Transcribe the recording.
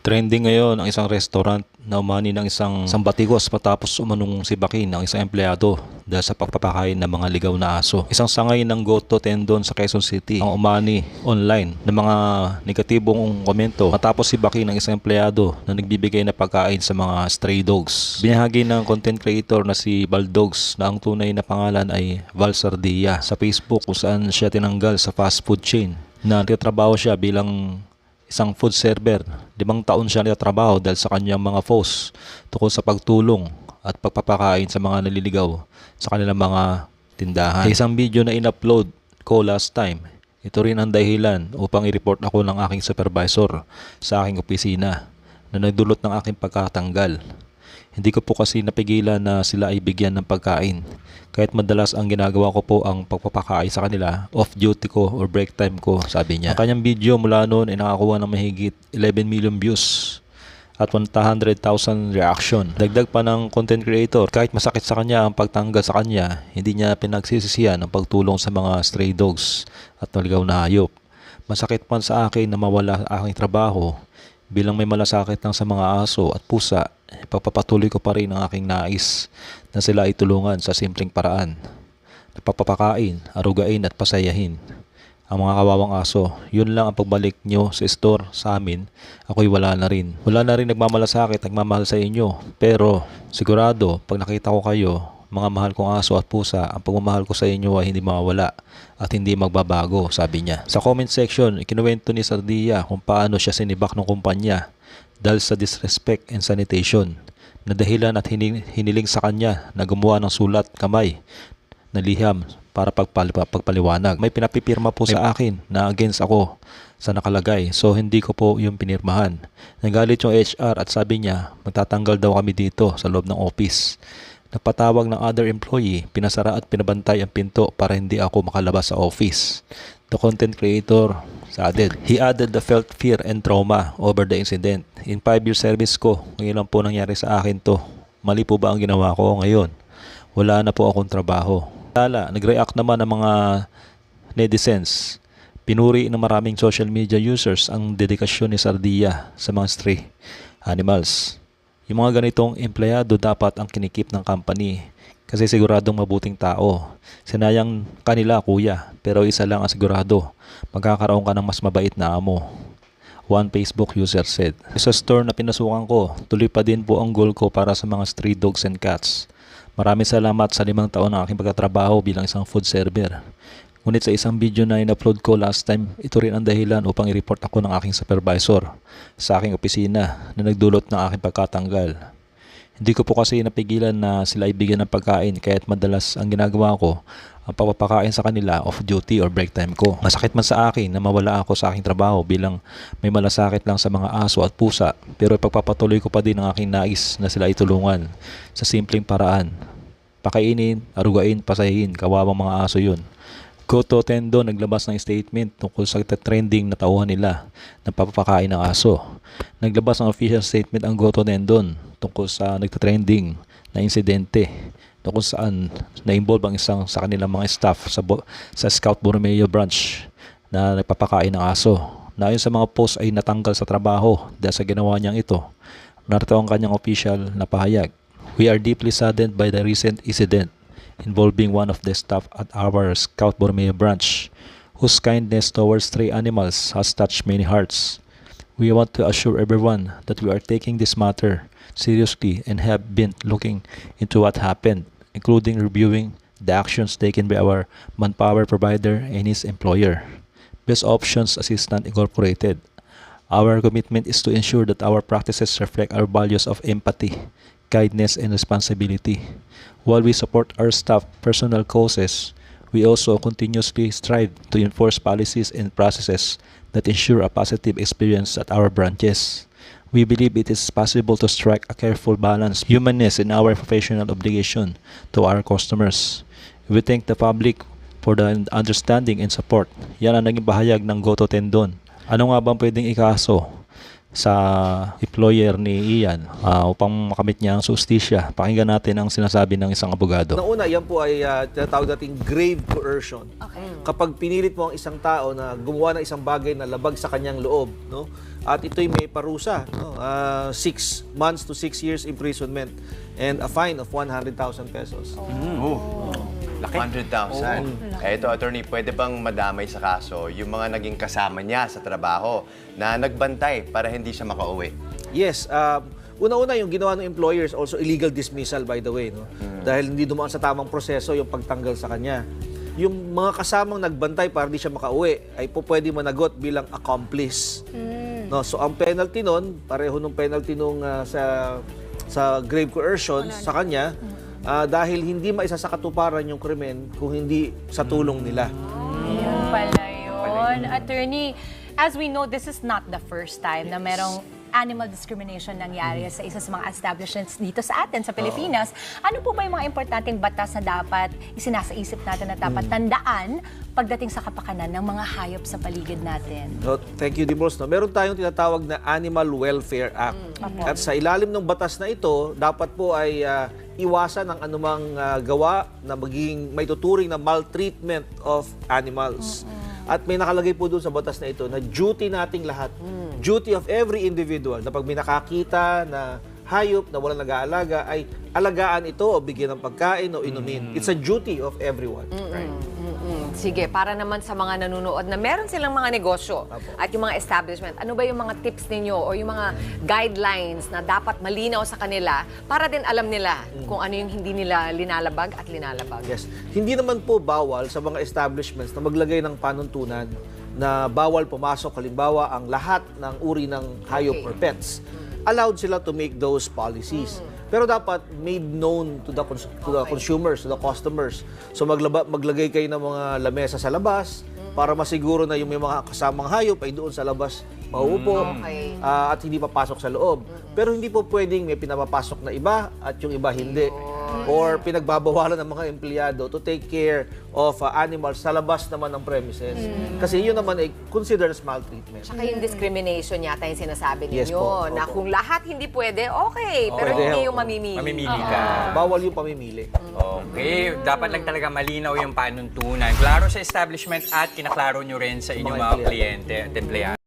Trending ngayon ang isang restaurant na umani ng isang sambatikos matapos umanong si Bakin ng isang empleyado dahil sa pagpapakain ng mga ligaw na aso. Isang sangay ng Goto Tendon sa Quezon City ang umani online ng mga negatibong komento matapos si Bakin ng isang empleyado na nagbibigay na pagkain sa mga stray dogs. Binahagi ng content creator na si Baldogs na ang tunay na pangalan ay Val Sardia sa Facebook kung saan siya tinanggal sa fast food chain na nagtatrabaho siya bilang isang food server. Limang taon siya nagtatrabaho dahil sa kanyang mga posts tungkol sa pagtulong at pagpapakain sa mga naliligaw sa kanilang mga tindahan. Sa isang video na in-upload ko last time, ito rin ang dahilan upang i-report ako ng aking supervisor sa aking opisina na nagdulot ng aking pagkatanggal. Hindi ko po kasi napigilan na sila ay bigyan ng pagkain. Kahit madalas ang ginagawa ko po ang pagpapakain sa kanila, off duty ko or break time ko, sabi niya. Ang kanyang video mula noon ay nakakuha ng mahigit 11 million views at 100,000 reaction. Dagdag pa ng content creator, kahit masakit sa kanya ang pagtanggal sa kanya, hindi niya pinagsisisihan ang pagtulong sa mga stray dogs at naligaw na hayop. Masakit pa sa akin na mawala ang aking trabaho bilang may malasakit lang sa mga aso at pusa, pagpapatuloy ko pa rin ang aking nais na sila ay tulungan sa simpleng paraan. Napapapakain, arugain at pasayahin. Ang mga kawawang aso, yun lang ang pagbalik nyo sa store sa amin, ako'y wala na rin. Wala na rin nagmamalasakit, nagmamahal sa inyo. Pero sigurado, pag nakita ko kayo, mga mahal kong aso at pusa, ang pagmamahal ko sa inyo ay hindi mawawala at hindi magbabago, sabi niya. Sa comment section, ikinuwento ni Sardia kung paano siya sinibak ng kumpanya dahil sa disrespect and sanitation na dahilan at hini- hiniling sa kanya na gumawa ng sulat kamay na liham para pagpali- pagpaliwanag. May pinapipirma po sa akin na against ako sa nakalagay. So hindi ko po yung pinirmahan. Nagalit yung HR at sabi niya magtatanggal daw kami dito sa loob ng office. Napatawag ng other employee, pinasara at pinabantay ang pinto para hindi ako makalabas sa office. The content creator added, he added the felt fear and trauma over the incident. In 5 year service ko, ngayon lang po nangyari sa akin to. Mali po ba ang ginawa ko ngayon? Wala na po akong trabaho. Tala, nag-react naman ng mga netizens. Pinuri ng maraming social media users ang dedikasyon ni Sardia sa mga stray animals. Yung mga ganitong empleyado dapat ang kinikip ng company kasi siguradong mabuting tao. Sinayang kanila kuya, pero isa lang ang sigurado. Magkakaroon ka ng mas mabait na amo. One Facebook user said. Sa store na pinasukan ko, tuloy pa din po ang goal ko para sa mga street dogs and cats. Maraming salamat sa limang taon ng aking pagkatrabaho bilang isang food server. Ngunit sa isang video na in-upload ko last time, ito rin ang dahilan upang i-report ako ng aking supervisor sa aking opisina na nagdulot ng aking pagkatanggal. Hindi ko po kasi napigilan na sila ibigyan ng pagkain kaya't madalas ang ginagawa ko ang pagpapakain sa kanila off duty or break time ko. Masakit man sa akin na mawala ako sa aking trabaho bilang may malasakit lang sa mga aso at pusa pero ipagpapatuloy ko pa din ang aking nais na sila itulungan sa simpleng paraan. Pakainin, arugain, pasahin, kawawang mga aso yun. Goto Tendo naglabas ng statement tungkol sa trending na tauhan nila ng papapakain ng aso. Naglabas ng official statement ang Goto Tendon tungkol sa nagtatrending na insidente tungkol saan na-involve ang isang sa kanilang mga staff sa, sa Scout Borromeo branch na nagpapakain ng aso. Na ayon sa mga post ay natanggal sa trabaho dahil sa ginawa niyang ito. Narito ang kanyang official na pahayag. We are deeply saddened by the recent incident involving one of the staff at our Scout Borromeo branch, whose kindness towards stray animals has touched many hearts. We want to assure everyone that we are taking this matter seriously and have been looking into what happened, including reviewing the actions taken by our manpower provider and his employer. Best Options Assistant Incorporated. Our commitment is to ensure that our practices reflect our values of empathy, kindness, and responsibility. While we support our staff personal causes, we also continuously strive to enforce policies and processes that ensure a positive experience at our branches. We believe it is possible to strike a careful balance, humanness, in our professional obligation to our customers. We thank the public for the understanding and support. Yan ang naging bahayag ng Goto Tendon. Ano nga bang pwedeng ikaso sa employer ni Ian ah, upang makamit niya ang sustisya? Pakinggan natin ang sinasabi ng isang abogado. Una, una, yan po ay uh, tinatawag nating grave coercion. Okay. Kapag pinilit mo ang isang tao na gumawa ng isang bagay na labag sa kanyang loob, no? At ito'y may parusa, no? Ah, six months to six years imprisonment and a fine of 100,000 pesos. Laki. 100,000. Eh, ito, attorney, pwede bang madamay sa kaso yung mga naging kasama niya sa trabaho na nagbantay para hindi siya makauwi? Yes, um, una-una yung ginawa ng employers also illegal dismissal by the way, no? Dahil hindi dumaan sa tamang proseso yung pagtanggal sa kanya. Yung mga kasamang nagbantay para hindi siya makauwi ay po pwede managot bilang accomplice. No, so ang penalty nun, pareho nung penalty nung ah, sa sa grave coercion sa kanya ah, dahil hindi maisa sa katuparan yung krimen kung hindi sa tulong nila. Yun pala yun. Attorney, as we know, this is not the first time na merong animal discrimination nangyari sa isa sa mga establishments dito sa atin, sa Pilipinas. Ano po ba yung mga importanteng batas na dapat isinasaisip natin na dapat tandaan pagdating sa kapakanan ng mga hayop sa paligid natin? No, thank you, Dimos. No, meron tayong tinatawag na Animal Welfare Act. At sa ilalim ng batas na ito, dapat po ay ah, iwasan ang anumang ah, gawa na magiging may tuturing na maltreatment of animals. At may nakalagay po doon sa batas na ito na duty nating lahat, duty of every individual na pag may nakakita na hayop na walang nag-aalaga ay alagaan ito o bigyan ng pagkain o inumin. It's a duty of everyone. Mm, Sige, para naman sa mga nanonood na meron silang mga negosyo at yung mga establishment, ano ba yung mga tips ninyo o yung mga guidelines na dapat malinaw sa kanila para din alam nila kung ano yung hindi nila linalabag at linalabag? Yes. Hindi naman po bawal sa mga establishments na maglagay ng panuntunan na bawal pumasok halimbawa ang lahat ng uri ng hayop Okay. or pets. Allowed sila to make those policies. Pero dapat made known to the, cons- to the consumers, to the customers. So maglaba, maglagay kayo ng mga lamesa sa labas para masiguro na yung may mga kasamang hayop ay doon sa labas mauupo Okay. ah, at hindi papasok sa loob. Pero hindi po pwedeng may pinapapasok na iba at yung iba hindi. Or pinagbabawalan ng mga empleyado to take care of ah, animals sa labas naman ng premises. Kasi yun naman ay considered as maltreatment. Tsaka yung discrimination yata yung sinasabi ninyo, Yes po, na opo. kung lahat hindi pwede, okay, pero Pwede, hindi opo. yung mamimili. Mamimili ka. Bawal yung pamimili. Okay, dapat lang talaga malinaw yung panuntunan. Klaro sa establishment at kinaklaro nyo rin sa inyong Mga kliyente at empleyado.